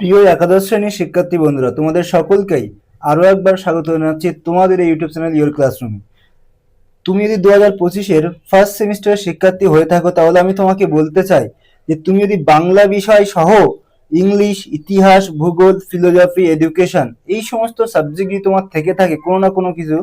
প্রিয় একাদশ শ্রেণির শিক্ষার্থী বন্ধুরা, তোমাদের সকলকেই আরও একবার স্বাগত জানাচ্ছি তোমাদের এই ইউটিউব চ্যানেল ইয়োর ক্লাসরুমে তুমি যদি দু হাজার পঁচিশের ফার্স্ট সেমিস্টারের শিক্ষার্থী হয়ে থাকো, তাহলে আমি তোমাকে বলতে চাই যে তুমি যদি বাংলা বিষয় সহ ইংলিশ, ইতিহাস, ভূগোল ফিলোজফি এডুকেশন এই সমস্ত সাবজেক্ট যদি তোমার থেকে থাকে, কোনো না কোনো কিছু,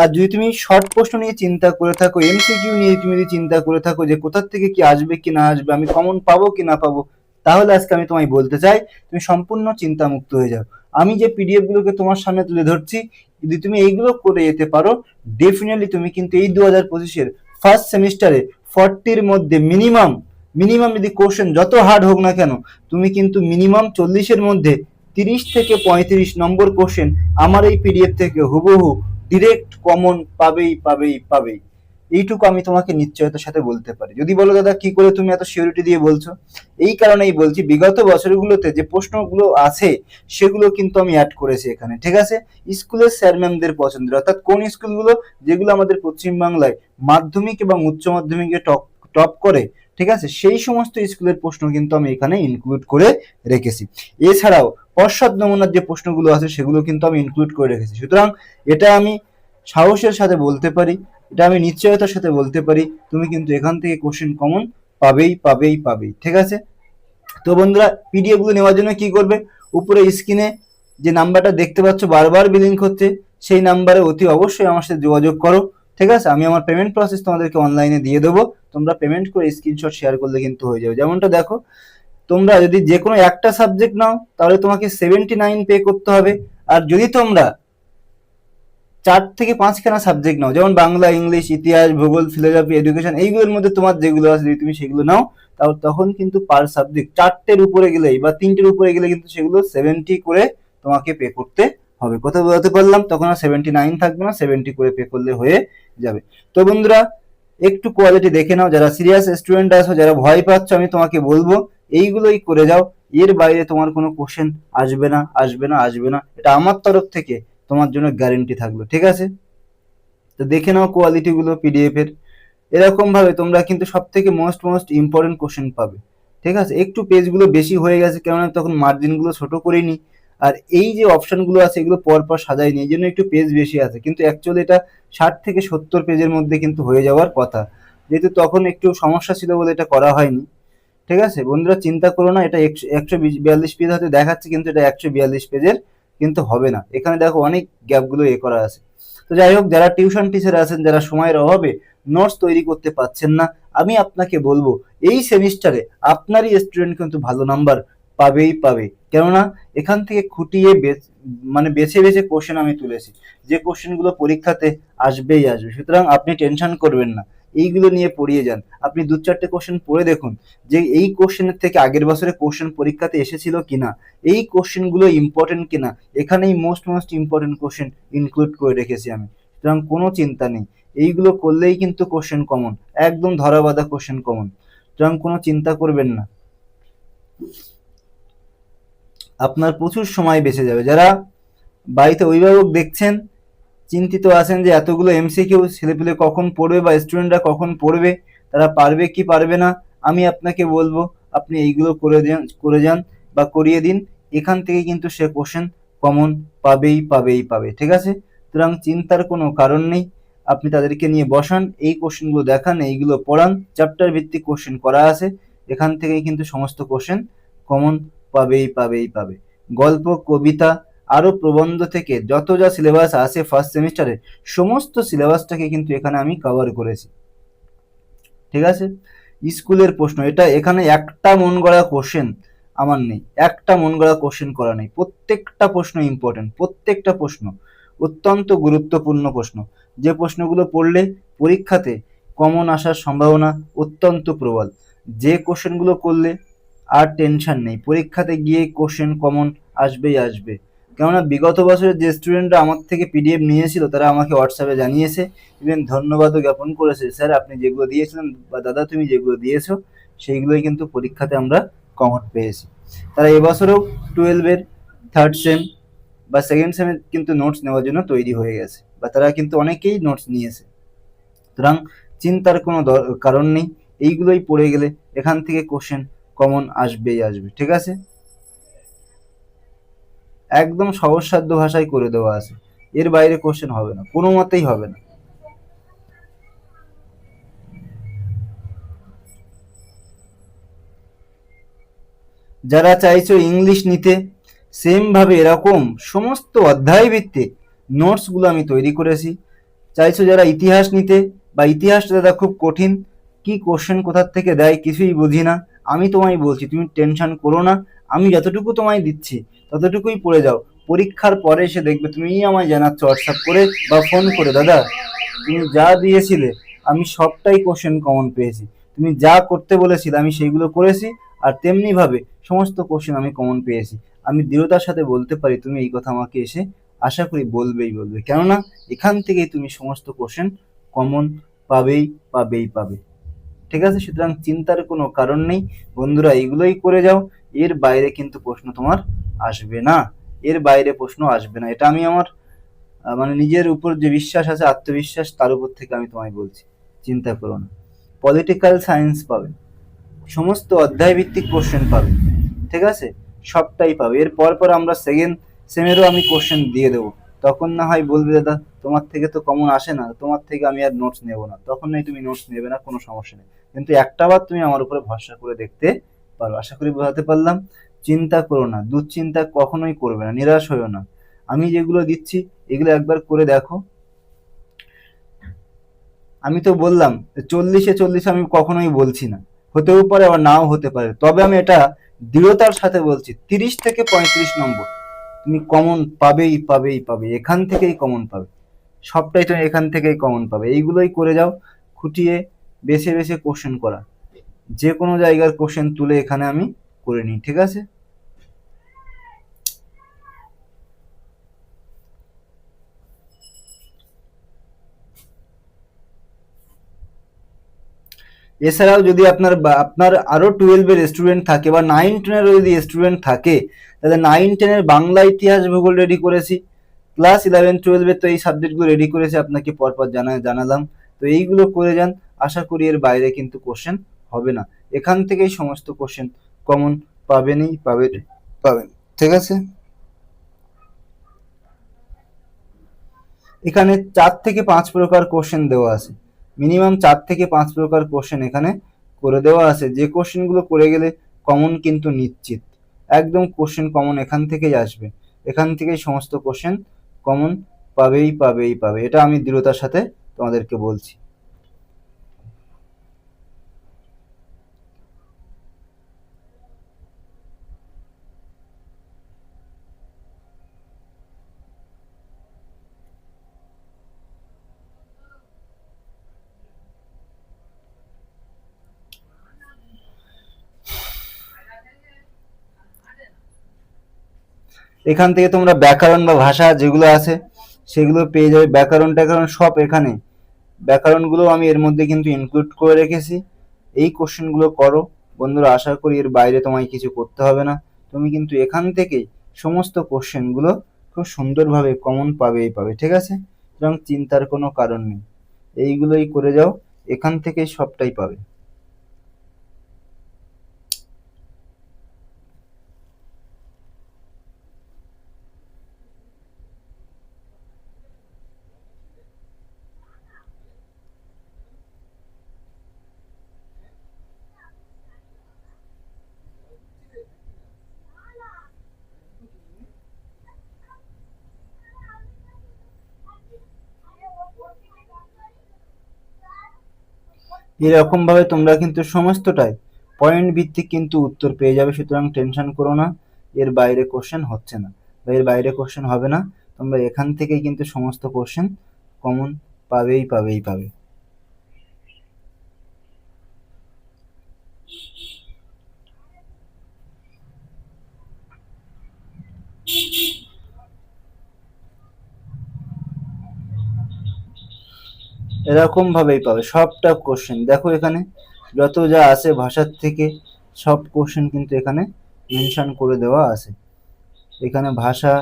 আর যদি তুমি শর্ট প্রশ্ন নিয়ে চিন্তা করে থাকো এমসিকিউ নিয়ে তুমি যদি চিন্তা করে থাকো যে কোথার থেকে কি আসবে, কি না আসবে, আমি কমন পাবো কি না পাবো তাহলে আজকে আমি তোমায় বলতে চাই, তুমি সম্পূর্ণ চিন্তামুক্ত হয়ে যাও। আমি যে পিডিএফ গুলোকে তোমার সামনে তুলে ধরছি, যদি তুমি এইগুলো করে যেতে পারো ডেফিনেটলি তুমি কিন্তু এই দু হাজার পঁচিশের ফার্স্ট সেমিস্টারে ফর্টির মধ্যে মিনিমাম মিনিমাম যদি কোশ্চেন যত হার্ড হোক না কেন, তুমি কিন্তু মিনিমাম চল্লিশের মধ্যে তিরিশ থেকে পঁয়ত্রিশ নম্বর কোশ্চেন আমার এই পিডিএফ থেকে হুবহু ডিরেক্ট কমন পাবেই পাবেই পাবেই। এইটুকু আমি তোমাকে নিশ্চয়তার সাথে বলতে পারি। যদি বলো, দাদা, কি করে তুমি এত সিউরিটি দিয়ে বলছো? এই কারণেই বলছি, বিগত বছরগুলোতে যে প্রশ্নগুলো আছে, সেগুলো কিন্তু আমি অ্যাড করেছি এখানে, ঠিক আছে? স্কুলের স্যার ম্যামদের পছন্দের, অর্থাৎ কোন স্কুলগুলো যেগুলো আমাদের পশ্চিমবাংলায় মাধ্যমিক এবং উচ্চ মাধ্যমিকে টপ টপ করে, ঠিক আছে? সেই সমস্ত স্কুলের প্রশ্ন কিন্তু আমি এখানে ইনক্লুড করে রেখেছি। এছাড়াও, পশ্চাৎ নমুনার যে প্রশ্নগুলো আছে, সেগুলো কিন্তু আমি ইনক্লুড করে রেখেছি। সুতরাং, এটা আমি সাহসের সাথে বলতে পারি। এটা আমি নিশ্চয়তার সাথে বলতে পারি। তুমি কিন্তু এখান থেকে কোশ্চেন কমন পাবেই পাবেই পাবেই, ঠিক আছে? তো বন্ধুরা পিডিএফগুলো নেওয়ার জন্য কি করবে? উপরে স্ক্রিনে যে নাম্বারটা দেখতে পাচ্ছ, বারবার বিলিং হচ্ছে সেই নাম্বারে অতি অবশ্যই আমার সাথে যোগাযোগ করো, ঠিক আছে? আমি আমার পেমেন্ট প্রসেস তোমাদেরকে অনলাইনে দিয়ে দেবো। তোমরা পেমেন্ট করে স্ক্রিনশট শেয়ার করলে কিন্তু হয়ে যাবে। যেমনটা দেখো, তোমরা যদি যে কোনো একটা সাবজেক্ট নাও, তাহলে তোমাকে সেভেন্টি নাইন পে করতে হবে। আর যদি তোমরা চার থেকে পাঁচখানা সাবজেক্ট নাও। যেমন বাংলা, ইংলিশ, ইতিহাস, ভূগোল ফিলোজফি এডুকেশন এইগুলোর মধ্যে তোমার যেগুলো আছে তুমি সেগুলো নাও, তাও তখন কিন্তু পার সাবজেক্ট চারটের উপরে গেলেই বা তিনটের উপরে গেলে কিন্তু সেগুলো সেভেন্টি করে তোমাকে পে করতে হবে। কোথাও বোঝাতে পারলাম, তখন আর সেভেন্টি নাইন থাকবে না সেভেন্টি করে পে করলে হয়ে যাবে। তো বন্ধুরা, একটু কোয়ালিটি দেখে নাও, যারা সিরিয়াস স্টুডেন্ট আছো, যারা ভয় পাচ্ছ, আমি তোমাকে বলব, এইগুলোই করে যাও। এর বাইরে তোমার কোনো কোশ্চেন আসবে না আসবে না আসবে না। এটা আমার তরফ থেকে তোমার জন্য গ্যারেন্টি থাকল, ঠিক আছে? তো দেখে নাও কোয়ালিটি গুলো পিডিএফ এর। এরকম ভাবে তোমরা কিন্তু সব থেকে মোস্ট মোস্ট ইম্পর্টেন্ট কোশ্চেন পাবে, ঠিক আছে? একটু পেজগুলো বেশি হয়ে গেছে, কেননা তখন মার্জিনগুলো ছোট করিনি। আর এই যে অপশনগুলো আছে, এগুলো পর পর সাজাইনি, এই জন্য একটু পেজ বেশি আছে। কিন্তু অ্যাকচুয়ালি এটা ষাট থেকে সত্তর পেজের মধ্যে কিন্তু হয়ে যাওয়ার কথা। যেহেতু তখন একটু সমস্যা ছিল বলে এটা করা হয়নি, ঠিক আছে? বন্ধুরা, চিন্তা করো না, এটা একশো বিয়াল্লিশ পেজ হয়তো দেখাচ্ছে, কিন্তু এটা একশো বিয়াল্লিশ পেজের কিন্তু হবে না। এখানে দেখো অনেক গ্যাপগুলো এ করা আছে। তো যাই হোক, যারা টিউশন টিচার আছেন, যারা সময়ের অভাবে নোটস তৈরি করতে পারছেন না, আমি আপনাকে বলব, এই সেমিস্টারে আপনারই স্টুডেন্ট কিন্তু ভালো নাম্বার পাবেই পাবে। কেননা, এখান থেকে খুঁটিয়ে মানে বেছে বেছে কোশ্চেন আমি তুলেছি। যে কোশ্চেনগুলো পরীক্ষাতে আসবেই আসবে। সুতরাং আপনি টেনশন করবেন না। এইগুলো নিয়ে পড়িয়ে যান। আপনি দু চারটে কোশ্চেন পড়ে দেখুন যে এই কোশ্চেনের থেকে আগের বছরে কোশ্চেন পরীক্ষাতে এসেছিল কিনা, এই কোশ্চেনগুলো ইম্পর্টেন্ট কিনা, এখানেই most most important question include করে রেখেছি আমি। সুতরাং কোনো চিন্তা নেই, এইগুলো করলেই কিন্তু কোশ্চেন কমন একদম ধরা বাঁধা কোশ্চেন কমন সুতরাং কোনো চিন্তা করবেন না। আপনার প্রচুর সময় বেঁচে যাবে। যারা বাড়িতে অভিভাবক দেখছেন চিন্তিত আছেন যে এতগুলো এমসিকিউ ছেলেপুলে কখন পড়বে বা স্টুডেন্টরা কখন পড়বে, তারা পারবে কি পারবে না, আমি আপনাকে বলব, আপনি এইগুলো করে দেন, করে যান বা করিয়ে দিন। এখান থেকে কিন্তু সে কোশ্চেন কমন পাবেই পাবেই, পাবে, ঠিক আছে? সুতরাং চিন্তার কোনো কারণ নেই। আপনি তাদেরকে নিয়ে বসান, এই কোশ্চেনগুলো দেখান, এইগুলো পড়ান চ্যাপ্টার ভিত্তিক কোশ্চেন করা আছে। এখান থেকেই কিন্তু সমস্ত কোশ্চেন কমন পাবেই পাবেই, পাবে। গল্প, কবিতা আরও প্রবন্ধ থেকে যত যা সিলেবাস আছে ফার্স্ট সেমিস্টারে সমস্ত সিলেবাসটাকে কিন্তু এখানে আমি কভার করেছি। ঠিক আছে? স্কুলের প্রশ্ন, এটা এখানে একটা মন গড়া কোশ্চেন আমার নেই, একটা মন গড়া কোশ্চেন করা নেই। প্রত্যেকটা প্রশ্ন ইম্পর্টেন্ট প্রত্যেকটা প্রশ্ন অত্যন্ত গুরুত্বপূর্ণ প্রশ্ন। যে প্রশ্নগুলো পড়লে পরীক্ষাতে কমন আসার সম্ভাবনা অত্যন্ত প্রবল। যে কোশ্চেনগুলো করলে আর টেনশন নেই, পরীক্ষাতে গিয়ে কোশ্চেন কমন আসবেই আসবে। কেননা বিগত বছরে যে স্টুডেন্টরা আমার থেকে পিডিএফ নিয়েছিল, তারা আমাকে হোয়াটসঅ্যাপে জানিয়েছে ইভেন ধন্যবাদও জ্ঞাপন করেছে, স্যার, আপনি যেগুলো দিয়েছিলেন বা দাদা, তুমি যেগুলো দিয়েছ, সেইগুলোই কিন্তু পরীক্ষাতে আমরা কমন পেয়েছি। তারা এবছরেও টুয়েলভের থার্ড সেম বা সেকেন্ড সেমে কিন্তু নোটস নেওয়ার জন্য তৈরি হয়ে গেছে, বা তারা কিন্তু অনেকেই নোটস নিয়েছে। সুতরাং চিন্তার কোনো কারণ নেই, এইগুলোই পড়ে গেলে এখান থেকে কোশ্চেন কমন আসবেই আসবে, ঠিক আছে? একদম সহজসাধ্য ভাষায় করে দেওয়া আছে। এর বাইরে কোশ্চেন হবে না। কোনো মতেই হবে না। যারা চাইছো ইংলিশ নিতে সেম ভাবে এরকম সমস্ত অধ্যায় ভিত্তিক নোটসগুলো আমি তৈরি করেছি। চাইছো যারা ইতিহাস নিতে, বা ইতিহাসটা দাদা খুব কঠিন, কি কোশ্চেন কোথার থেকে দেয় কিছুই বুঝি না। আমি তোমায় বলছি, তুমি টেনশন করো না। আমি যতটুকু তোমায় দিচ্ছি, ততটুকুই পড়ে যাও। পরীক্ষার পরে এসে দেখবে তুমি আমায় জানাচ্ছ হোয়াটসঅ্যাপ করে বা ফোন করে, দাদা, তুমি যা দিয়েছিলে, আমি সবটাই কোশ্চেন কমন পেয়েছি। তুমি যা করতে বলেছিলে, আমি সেইগুলো করেছি, আর তেমনিভাবে সমস্ত কোশ্চেন আমি কমন পেয়েছি। আমি দৃঢ়তার সাথে বলতে পারি, তুমি এই কথা আমাকে এসে আশা করি বলবেই বলবে। কেননা, এখান থেকেই তুমি সমস্ত কোশ্চেন কমন পাবেই পাবেই পাবে। ঠিক আছে? সুতরাং চিন্তার কোনো কারণ নেই। বন্ধুরা এগুলোই করে যাও। এর বাইরে কিন্তু প্রশ্ন তোমার আসবে না। এর বাইরে প্রশ্ন আসবে না। এটা আমি আমার মানে নিজের উপর যে বিশ্বাস আছে, আত্মবিশ্বাস, তার উপর থেকে আমি তোমায় বলছি। চিন্তা করো না। পলিটিক্যাল সায়েন্স পাবে। সমস্ত অধ্যায় ভিত্তিক কোশ্চেন পাবে। ঠিক আছে? সবটাই পাবে। এর পর পর আমরা সেকেন্ড সেমেরও আমি কোশ্চেন দিয়ে দেবো। তখন না হয় বলবে, দাদা, তোমার থেকে তো কমন আসে না, তোমার থেকে আমি আর নোটস নেব না। তখন নাই তুমি নোটস নেবে না, কোনো সমস্যা নেই। কিন্তু একটা বার তুমি আমার উপরে ভরসা করে দেখতে পারো। আশা করি বোঝাতে পারলাম। চিন্তা করো না, দুশ্চিন্তা কখনোই করবে না, নিরাশ হইও না। আমি যেগুলো দিচ্ছি, এগুলো একবার করে দেখো। আমি তো বললাম, চল্লিশে চল্লিশ আমি কখনোই বলছি না। হতেও পারে আবার নাও হতে পারে। তবে আমি এটা দৃঢ়তার সাথে বলছি, তিরিশ থেকে পঁয়ত্রিশ নম্বর। তুমি কমন পাবেই পাবেই পাবে এখান থেকেই কমন পাবে। সবটাই তুমি এখান থেকেই কমন পাবে। এইগুলোই করে যাও, খুঁটিয়ে বেছে বেছে কোশ্চেন করা। যে কোনো জায়গার কোশ্চেন তুলে এখানে আমি করে নিই, ঠিক আছে? এছাড়াও যদি আপনার আপনার আরও টুয়েলভের স্টুডেন্ট থাকে বা নাইন টেনেরও যদি স্টুডেন্ট থাকে, তাহলে নাইন টেনের বাংলা ইতিহাস ভূগোল রেডি করেছি ক্লাস ইলেভেন টুয়েলভের তো এই সাবজেক্টগুলো রেডি করেছি, আপনাকে পরপর জানা, জানালাম। তো এইগুলো করে যান, আশা করি এর বাইরে কিন্তু কোশ্চেন হবে না। এখান থেকেই সমস্ত কোশ্চেন কমন পাবেনই পাবেন পাবেন। ঠিক আছে? এখানে চার থেকে পাঁচ প্রকার কোশ্চেন দেওয়া আছে। মিনিমাম চার থেকে পাঁচ প্রকার কোশ্চেন এখানে করে দেওয়া আছে। যে কোশ্চেনগুলো করে গেলে কমন কিন্তু নিশ্চিত। একদম কোশ্চেন কমন এখান থেকেই আসবে। এখান থেকেই সমস্ত কোশ্চেন কমন পাবেই পাবেই পাবে। এটা আমি দৃঢ়তার সাথে তোমাদেরকে বলছি। এখান থেকে তোমরা ব্যাকরণ বা ভাষা যেগুলো আছে, সেগুলো পেয়ে যাবে। ব্যাকরণ ট্যাকরণ সব এখানে। ব্যাকরণগুলো আমি এর মধ্যে কিন্তু ইনক্লুড করে রেখেছি। এই কোশ্চেনগুলো করো। বন্ধুরা, আশা করি এর বাইরে তোমায় কিছু করতে হবে না। তুমি কিন্তু এখান থেকেই সমস্ত কোশ্চেনগুলো খুব সুন্দরভাবে কমন পাবেই পাবে, ঠিক আছে? এবং চিন্তার কোনো কারণ নেই। এইগুলোই করে যাও। এখান থেকেই সবটাই পাবে। এরকম ভাবে তোমরা কিন্তু সমস্তটাই পয়েন্ট ভিত্তিক কিন্তু উত্তর পেয়ে যাবে, সুতরাং টেনশন করো না, এর বাইরে কোশ্চেন হচ্ছে না, বা এর বাইরে কোশ্চেন হবে না, তোমরা এখান থেকেই কিন্তু সমস্ত কোশ্চেন কমন পাবেই পাবেই পাবে। এরকম ভাবেই পাবে, সবটা কোশ্চেন দেখো এখানে যত যা আছে ভাষার থেকে, সব কোশ্চেন কিন্তু এখানে মেনশন করে দেওয়া আছে। এখানে ভাষা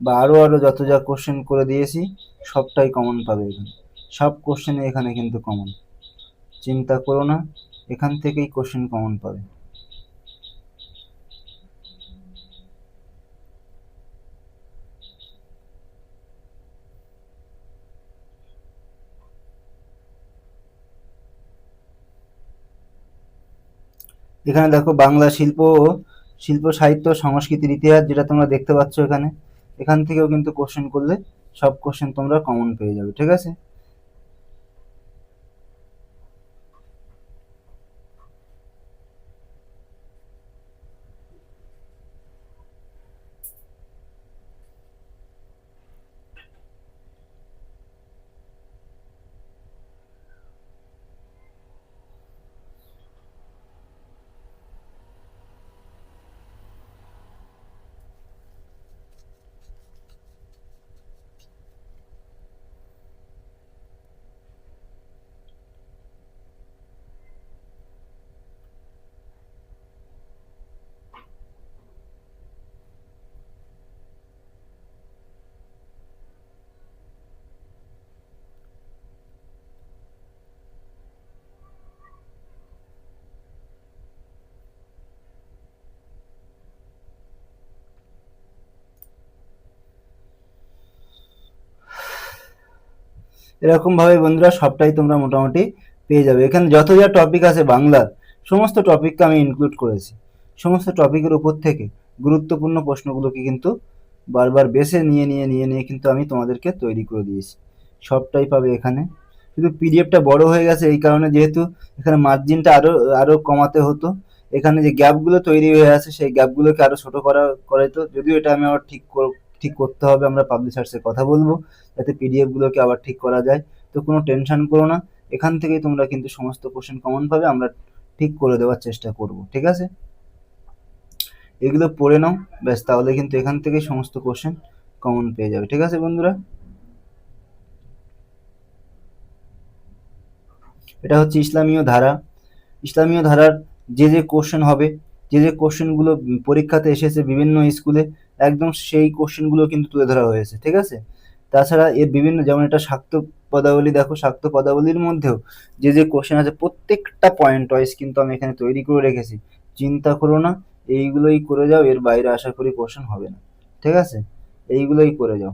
বা আরও আরও যত যা কোশ্চেন করে দিয়েছি, সবটাই কমন পাবে এখানে। সব কোশ্চেনে এখানে কিন্তু কমন চিন্তা করো না, এখান থেকেই কোশ্চেন কমন পাবে। এখানে দেখো বাংলা শিল্প শিল্প, সাহিত্য, সংস্কৃতির ইতিহাস যেটা তোমরা দেখতে পাচ্ছ এখানে। এখান থেকেও কিন্তু কোশ্চেন করলে সব কোশ্চেন তোমরা কমন পেয়ে যাবে, ঠিক আছে? এরকম ভাবে বন্ধুরা সবটাই তোমরা মোটামুটি পেয়ে যাবে। এখানে যত যা টপিক আছে বাংলার, সমস্ত টপিককে আমি ইনক্লুড করেছি। সমস্ত টপিকের উপর থেকে গুরুত্বপূর্ণ প্রশ্নগুলোকে কিন্তু বারবার বেছে নিয়ে নিয়ে নিয়ে নিয়ে কিন্তু আমি তোমাদেরকে তৈরি করে দিয়েছি। সবটাই পাবে এখানে। শুধু পিডিএফটা বড় হয়ে গেছে এই কারণে যেহেতু এখানে মার্জিনটা আরও আরও কমাতে হতো। এখানে যে গ্যাপগুলো তৈরি হয়ে আছে, সেই গ্যাপগুলোকে আরও ছোট করা, করাইতো। যদিও এটা আমি আবার ঠিক কর- ঠিক করতে হবে, আমরা পাবলিশার্সে কথা বলব, যাতে পিডিএফগুলোকে আবার ঠিক করা যায়। তো কোনো টেনশন করো না, এখান থেকেই তোমরা কিন্তু সমস্ত কোশ্চেন কমন পাবে, আমরা ঠিক করে দেওয়ার চেষ্টা করব, ঠিক আছে? এগুলো পড়ে নাও, ব্যাস, তাহলে কিন্তু এখান থেকে সমস্ত কোশ্চেন কমন পেয়ে যাবে, ঠিক আছে বন্ধুরা? এটা হচ্ছে ইসলামীয় ধারা। ইসলামীয় ধারার যে যে কোশ্চেন হবে, যে যে কোশ্চেনগুলো পরীক্ষাতে এসেছে বিভিন্ন স্কুলে একদম সেই কোশ্চেনগুলো কিন্তু তুলে ধরা হয়েছে, ঠিক আছে? তাছাড়া এর বিভিন্ন, যেমন এটা শাক্ত পদাবলী, দেখো শাক্ত পদাবলীর মধ্যেও যে যে কোশ্চেন আছে, প্রত্যেকটা পয়েন্ট ওয়াইজ কিন্তু আমি এখানে তৈরি করে রেখেছি। চিন্তা করো না, এইগুলোই করে যাও, এর বাইরে আশা করি কোশ্চেন হবে না, ঠিক আছে? এইগুলোই করে যাও।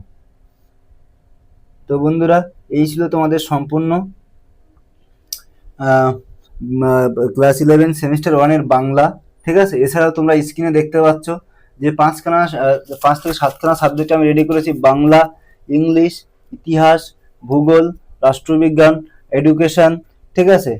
তো বন্ধুরা, এই ছিল তোমাদের সম্পূর্ণ ক্লাস ইলেভেন সেমিস্টার ওয়ানের বাংলা, ঠিক আছে? এছাড়াও তোমরা স্ক্রিনে দেখতে পাচ্ছ যে পাঁচখানা পাঁচ থেকে সাতখানা সাবজেক্ট আমি রেডি করেছি, বাংলা, ইংলিশ, ইতিহাস, ভূগোল, রাষ্ট্রবিজ্ঞান এডুকেশন ঠিক আছে?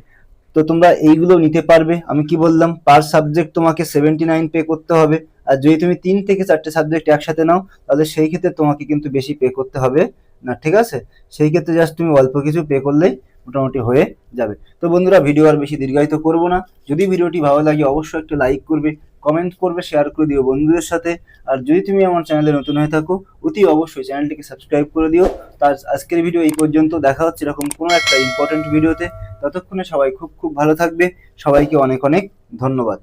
তো তোমরা এইগুলো নিতে পারবে। আমি কি বললাম পার সাবজেক্ট তোমাকে সেভেন্টি নাইন পে করতে হবে। আর যদি তুমি তিন থেকে চারটে সাবজেক্ট একসাথে নাও, তাহলে সেই ক্ষেত্রে তোমাকে কিন্তু বেশি পে করতে হবে না, ঠিক আছে? সেই ক্ষেত্রে জাস্ট তুমি অল্প কিছু পে করলেই মোটামুটি হয়ে যাবে। তো বন্ধুরা ভিডিও আর বেশি দীর্ঘায়িত করব না। যদি ভিডিওটি ভালো লাগে, অবশ্যই একটা লাইক করবে। কমেন্ট করবে শেয়ার করে দিও বন্ধুদের সাথে। আর যদি তুমি আমার চ্যানেলে নতুন হয়ে থাকো, অতি অবশ্যই চ্যানেলটিকে সাবস্ক্রাইব করে দিও। তার আজকের ভিডিও এই পর্যন্ত। দেখা হচ্ছে এরকম কোনো একটা ইম্পর্টেন্ট ভিডিওতে ততক্ষণে সবাই খুব খুব ভালো থাকবে। সবাইকে অনেক অনেক ধন্যবাদ।